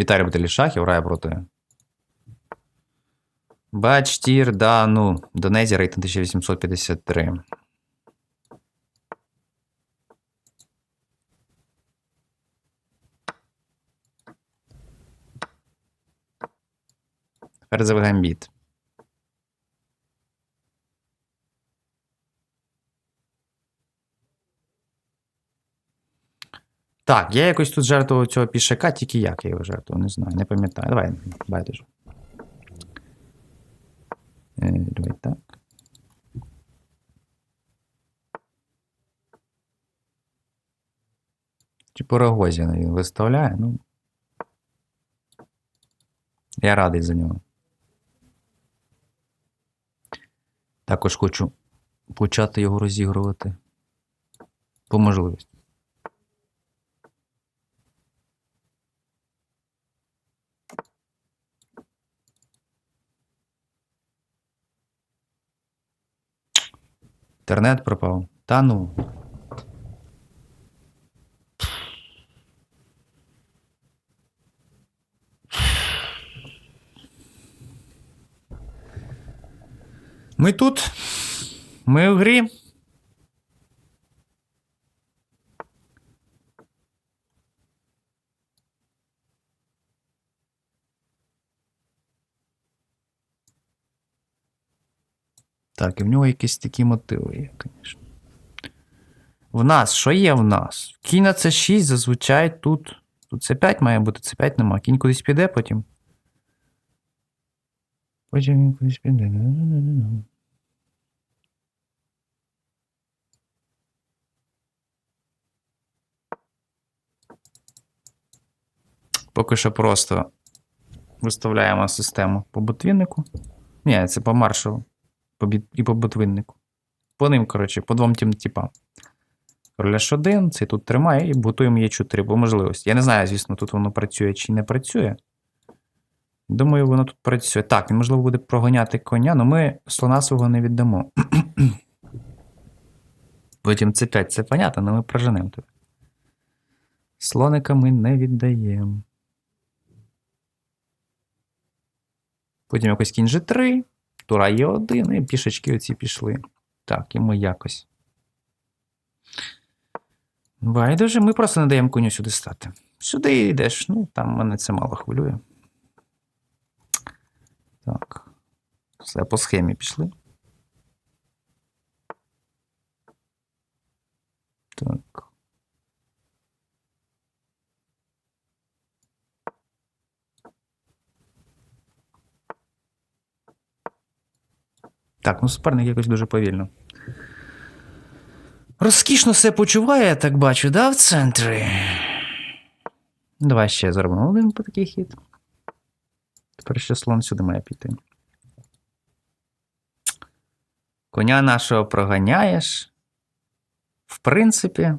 Віталій любителі шахів грає проти. Бачтір, да, ну, Донезі рейтинг 1853. Ферзевий гамбіт. Так, я якось тут жертвував цього пішака, тільки як я його жертвував, не знаю, не пам'ятаю. Давай, байдуже. Е, Давай так. Чи по Рогозіна він виставляє, ну. Я радий за нього. Також хочу почати його розігрувати. По можливості. Інтернет пропав. Та ну. Ми тут. Ми в грі. Так, і в нього якісь такі мотиви є, звісно. В нас, що є в нас? Кінь на це 6 зазвичай тут. Тут це 5 має бути, це 5 нема. Кінь кудись піде потім. Потім він кудись піде. Поки що просто виставляємо систему по ботвіннику. Ні, це по маршалу. І по ботвиннику. По ним, коротше, по двом тим типам. Король H1, цей тут тримає і готуємо Е4 по можливості. Я не знаю, звісно, тут воно працює чи не працює. Думаю, воно тут працює. Так, він, можливо, буде проганяти коня, але ми слона свого не віддамо. Потім це 5 це понятно, але ми проженемо тут. Слоника ми не віддаємо. Потім якось кінь G3, тура Е1, і пішечки оці пішли. Так, і ми якось. Байдуже, ми просто не даємо коню сюди стати. Сюди йдеш, ну там мене це мало хвилює. Так. Все по схемі пішли. Так. Так, ну суперник якось дуже повільно. Розкішно все почуває, я так бачу, да, в центрі. Давай ще зробимо один по такий хід. Тепер ще слон сюди має піти. Коня нашого проганяєш. В принципі.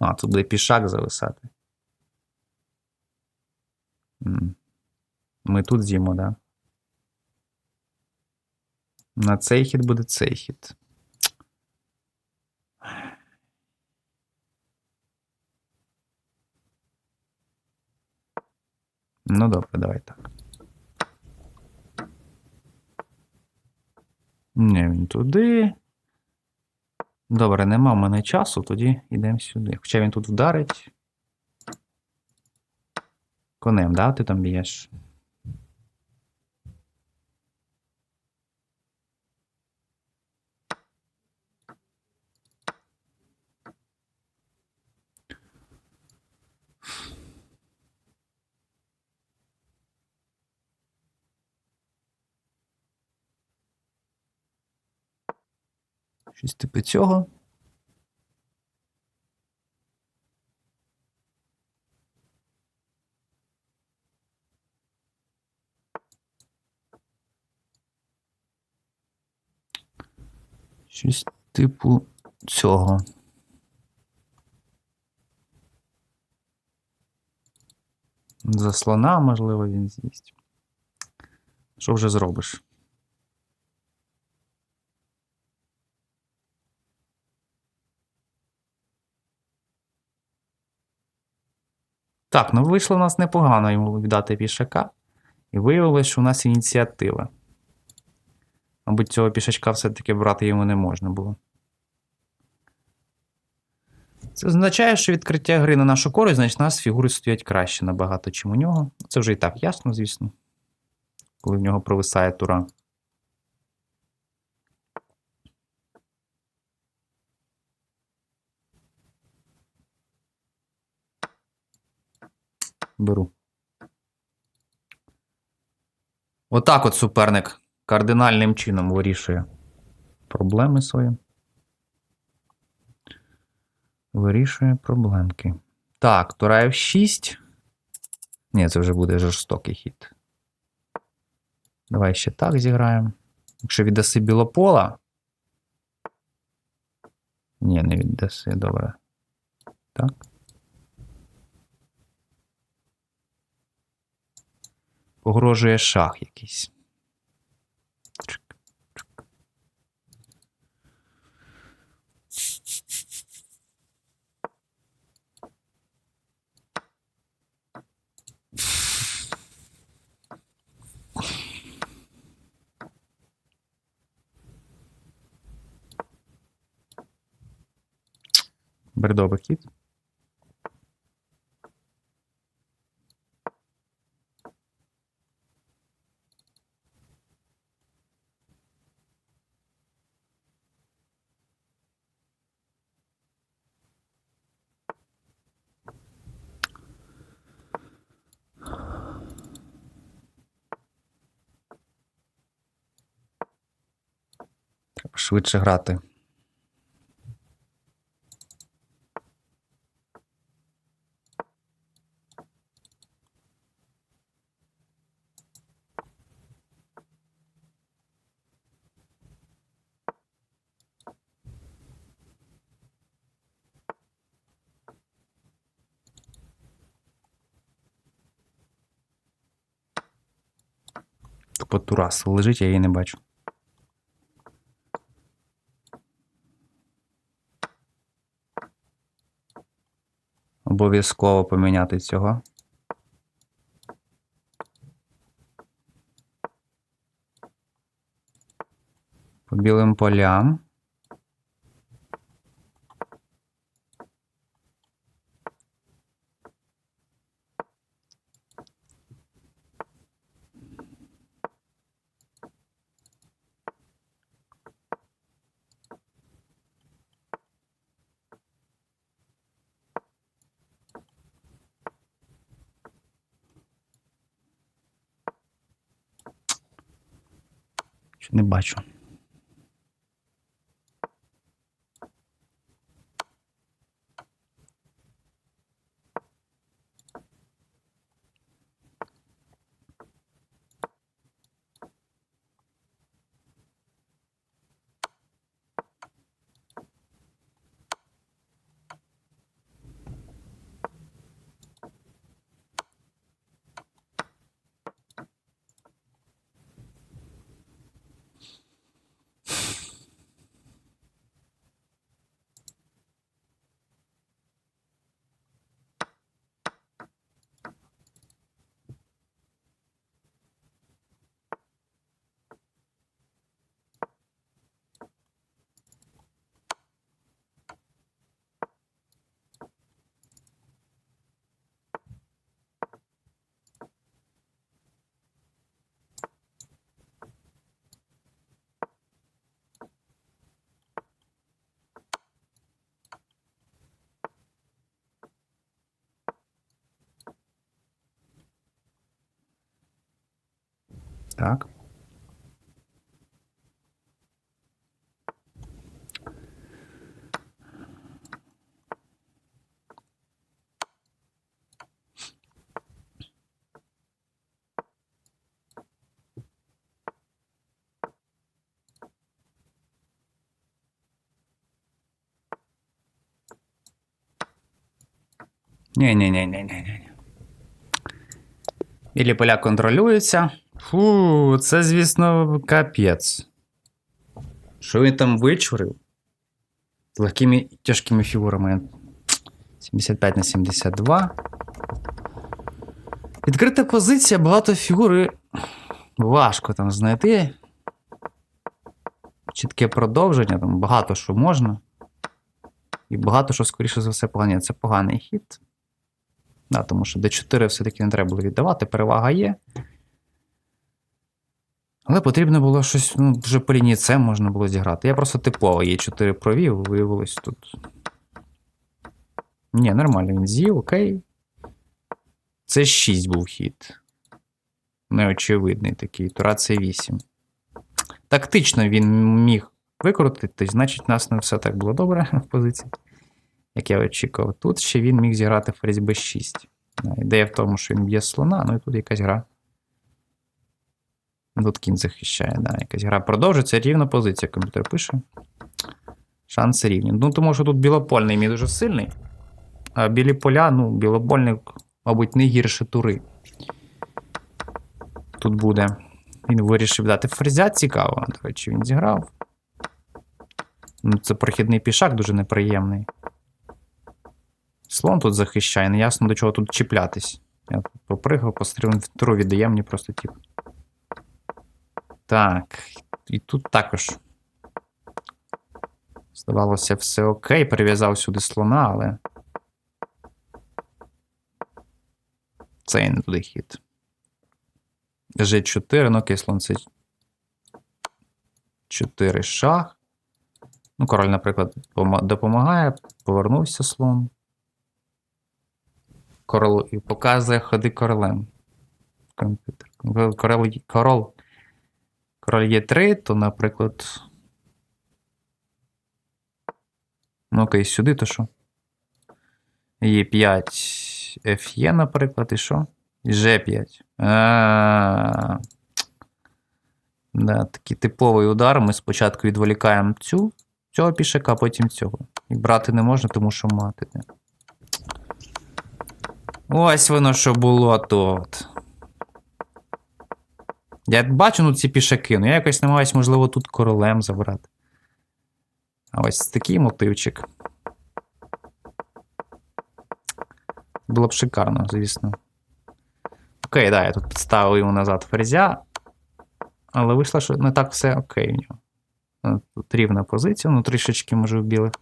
А, тут буде пішак зависати. Ми тут з'їмо, да? На цей хід буде цей хід. Ну, добре, давай так. Ні, він туди. Добре, нема в мене часу, тоді йдемо сюди. Хоча він тут вдарить. Конем, да? Ти там б'єш? Щось типу цього. Щось типу цього. За слона, можливо, він з'їсть. Що вже зробиш? Так, ну вийшло в нас непогано йому віддати пішака. І виявилось, що у нас ініціатива. Мабуть, цього пішачка все-таки брати йому не можна було. Це означає, що відкриття гри на нашу користь, значить, у нас фігури стоять краще набагато, чим у нього. Це вже і так ясно, звісно. Коли в нього провисає тура. Беру. Отак от суперник кардинальним чином вирішує проблеми свої. Вирішує проблемки. Так, тура F6. Ні, це вже буде жорстокий хід. Давай ще так зіграємо. Якщо віддаси білопола. Ні, не віддаси, добре. Так. Погрожує шах якийсь. Бредовий хід. Треба швидше грати. Турас лежить, я її не бачу. Обов'язково поміняти цього. По білим полям. Не бачу. Так. Ні, ні, ні, ні, ні, ні. Білі поля контролюються. Фу, це, звісно, капець. Що він там вичурив? З легкими тяжкими фігурами. 75 на 72. Відкрита позиція, багато фігури. Важко там знайти. Чітке продовження, там багато що можна. І багато що, скоріше за все, погані. Це поганий хід. Да, тому що D4 все-таки не треба було віддавати, перевага є. Але потрібно було щось, ну, вже по лінії С можна було зіграти. Я просто типово є 4 провів, виявилось тут. Ні, нормально, він з'їв, окей. Це 6 був хід. Неочевидний такий. Тура це 8. Тактично він міг викрутити, значить, у нас не все так було добре в позиції, як я очікував. Тут ще він міг зіграти ферзь b6. Ідея в тому, що він б'є слона, ну і тут якась гра. Тут кінь захищає, да, якась гра продовжиться, рівна позиція, комп'ютер пише. Шанси рівні. Ну, тому що тут білопольний мій дуже сильний. А білі поля, ну, білобольник, мабуть, не гірше тури. Тут буде. Він вирішив дати ферзя цікаво. До речі, він зіграв. Ну, це прохідний пішак дуже неприємний. Слон тут захищає, не ясно до чого тут чіплятись. Я тут попригав, пострілив в туру віддає мені просто тип. Так. І тут також. Здавалося, все окей. Перев'язав сюди слона, але. Це не туди хід. G4, ну окей, слон це 4 шах. Ну, король, наприклад, допомагає, повернувся слон. Корол і показує ходи королем. Комп'ютер. Король, король, король є 3, то, наприклад. Ну, окей, сюди, то що? Є 5 Ф'є, наприклад, і що? І G5. А. Да, такий типовий удар. Ми спочатку відволікаємо цю, цього пішака, а потім цього. І брати не можна, тому що мати. Ось воно що було тут. Я бачу ну, ці пішаки, ну я якось намагаюся, можливо, тут королем забрати. А ось такий мотивчик. Було б шикарно, звісно. Окей, да, я тут підставив йому назад ферзя. Але вийшло, що не так все окей в нього. Ну, Тут рівна позиція, ну трішечки, може, в білих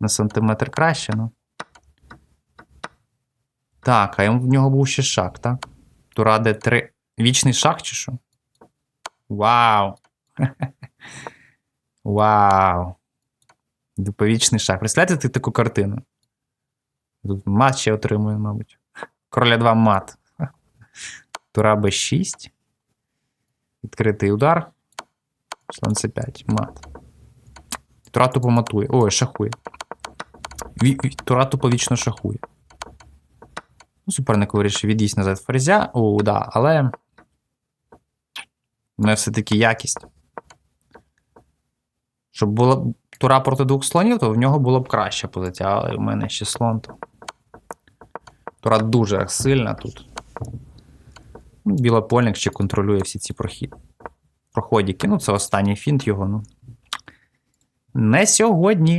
на сантиметр краще, ну. Так, а в нього був ще шах, так? Тура Д3. Вічний шах чи що? Вау! Вау! Дуповічний шах. Представляєте ти таку картину? Тут мат ще отримує, мабуть. Короля 2 мат. Тура Б6. Відкритий удар. Слон С5. Мат. Тура тупо матує. Ой, шахує. Тура тупо вічно шахує. Ну, суперник вирішив відійти назад ферзя. О, да, але. У мене все-таки якість. Щоб була тура проти двох слонів, то в нього було б краща позиція, але в мене ще слон. То... Тура дуже сильна тут. Ну, Білопольник ще контролює всі ці прохід... проходіки. Ну, це останній фінт його. Ну. Не сьогодні.